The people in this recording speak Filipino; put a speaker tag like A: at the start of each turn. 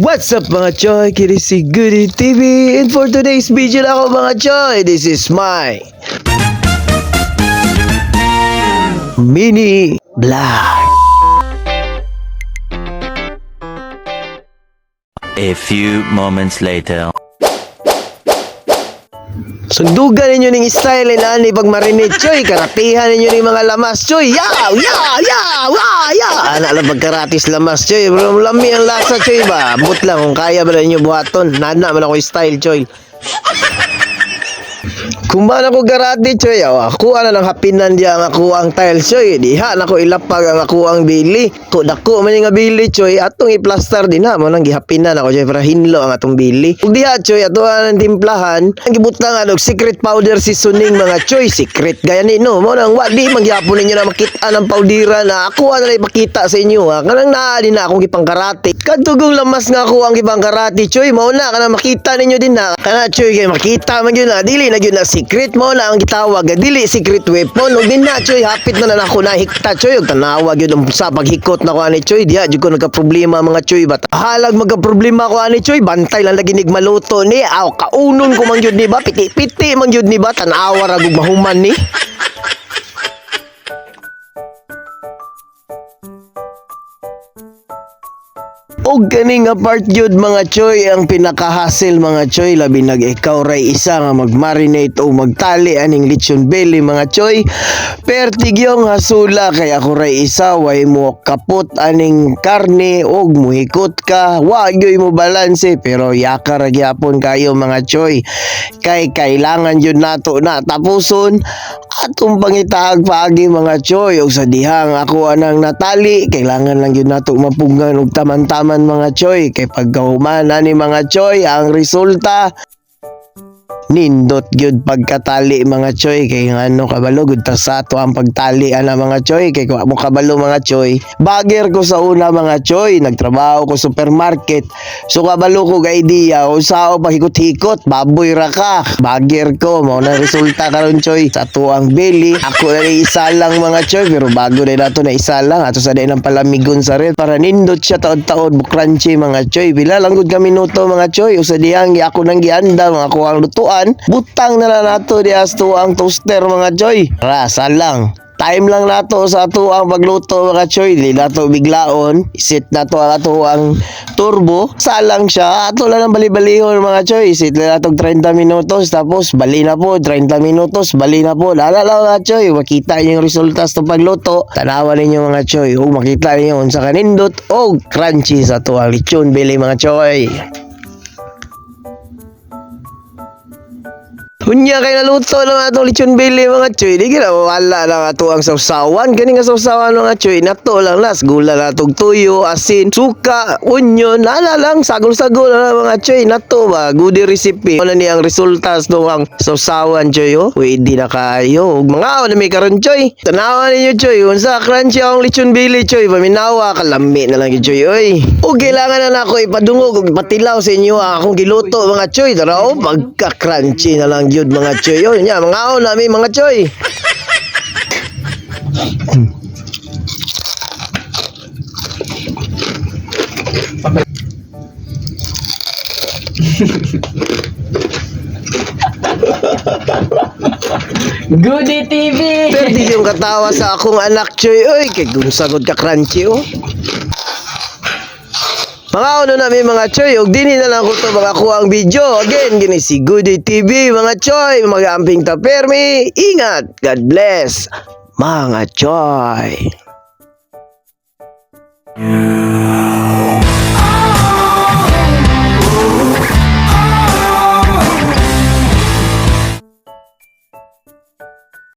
A: What's up mga choy? Kini si Goody TV And for today's video ako mga choy This is my Mini Vlog
B: A few moments later.
A: Sundugan ninyo ning style na ni pag marinate choy Karatihan ninyo ning mga lamas choy Yaw! Yaw! Yaw! Yaw! Yaw! Anak lang pagkaratis lamas choy Bro, lami ang lasa choy ba But lang kung kaya ba ninyo buhaton Nana man ako style choy Kuman ako garati choy. Awa ako ana nang hapinan diya ang ako ang tiles choy. Diha na ko ilapag ang ako ang bili. Ko dako man nga bili choy. Atong i-plaster din ha mo gihapinan ako choy para hinlo ang atong bili. Ug diha choy ato ang timplahan. Ang gibutang ano secret powder seasoning mga choy. Secret gaya ni no? Mo nang wadi magyapon ninyo na makita ng powdera na ako ana lang ipakita sa inyo ha? Kanang naa din na akong gipangkarate. Kadtugong lamas nga ako ang gipangkarate choy. Mao na kana makita ninyo din na. Kana choy kay makita man gyud na dili na gyud na secret mo na ang gitawag. Dili secret weapon. Ug din na choy. Hapit na na ako na hikta choy. Ug tanawa gyud ang sa paghikot na ko ani choy. Diha jud ko nagka problema mga choy. Bat halag magka problema ko ani choy? Bantay lang lagi nig maluto ni. Aw kaunon ko man gyud ni ba? Piti-piti man gyud ni ba? Tanawa ra gug mahuman ni Og kani nga part jud mga choy. Ang pinaka-hassle mga choy labi nag ikaw ray isa nga mag-marinate o magtali aning lechon belly mga choy. Pertigyong hasula kay ako ray isa way mo kapot aning karne og muhikot ka. Wa gyoy mo balanse pero yaka ra gyapon kayo mga choy. Kay kailangan jud nato na tapuson. Atong pangitaag paagi mga choy og sa dihang ako anang natali kailangan lang yun nato mapungan og taman-taman mga choy. Kay pagkahuman ani mga choy ang resulta nindot gyud pagkatali mga choy. Kay ngano kabalo gud ta sa ato ang pagtali ana mga choy. Kay kung mo kabalo mga choy. Bager ko sa una mga choy. Nagtrabaho ko supermarket. So kabalo ko ga idea kung sao pahikot-hikot. Baboy ra ka. Bager ko mao na resulta karon choy. Sa tuang belly ako na isa lang mga choy. Pero bago na nato na isa lang. Ato sa ang palamigon sa red. Para nindot siya taod-taod bu crunchy mga choy. Pila lang gud ka minuto mga choy. Usa diyang gi ako nang gianda mga kuwang lutuan butang na na nato di asto ang toaster mga choy rasa lang. Time lang nato sa ato ang pagluto mga choy di nato biglaon. Isit nato ang ato ang turbo. Salang siya. Ato lang ang bali-balihon mga choy isit lang nato 30 minutos. Tapos bali na po. 30 minutos bali na po. Lala lang mga choy makita niyo yung resulta sa pagluto. Tanawa ninyo mga choy o makita ninyo sa kanindot o crunchy sa ato ang lechon bili mga choy Kunya kay naluto lang atong lechon belly mga choy. Di gina wala lang ato ang sausawan. Kani nga sausawan mga choy. Nato lang las gula na tog tuyo, asin, suka, onion, nala lang sagol-sagol na mga choy. Nato ba good recipe. Ano ni ang resulta sa ang sausawan choy oh. Pwede na kayo. Mga na may karon choy. Tanawa ninyo choy. Unsa crunchy ang lechon belly choy. Paminawa kalami na lang choy oy. O kailangan na nako ipadungog patilaw sa inyo akong giluto mga choy. Tara oh pagka-crunchy na lang yun mga choy. Yun nya mga on nami mga choy.
C: Goody TV!
A: Di yung katawa sa akong anak choy. Oy kay kung sagod ka crunchy oh. Mga ano namin mga choy, og dini na lang ko to mga kuha ang video. Again, gini si Goody TV, mga choy, mga amping tapermi. Ingat, God bless, mga choy.
B: You